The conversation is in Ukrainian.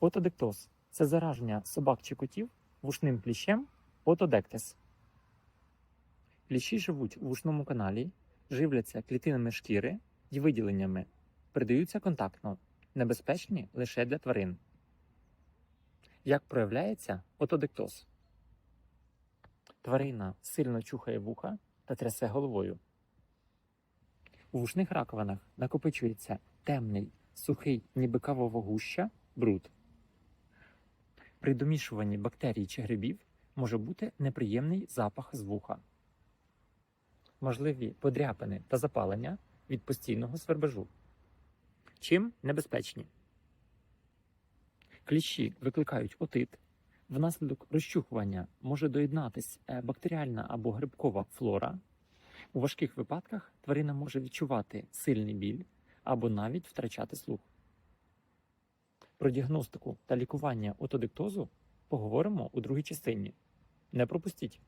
Отодектоз це зараження собак чи котів вушним кліщем отодектес. Кліщі живуть у вушному каналі, живляться клітинами шкіри і виділеннями, передаються контактно, небезпечні лише для тварин. Як проявляється отодектоз? Тварина сильно чухає вуха та трясе головою. У вушних раковинах накопичується темний, сухий, ніби кавова гуща, бруд. При домішуванні бактерій чи грибів може бути неприємний запах з вуха. Можливі подряпини та запалення від постійного свербежу. Чим небезпечні? Кліщі викликають отит. Внаслідок розчухування може доєднатись е, бактеріальна або грибкова флора. У важких випадках тварина може відчувати сильний біль або навіть втрачати слух. Про діагностику та лікування отодиктозу поговоримо у другій частині. Не пропустіть!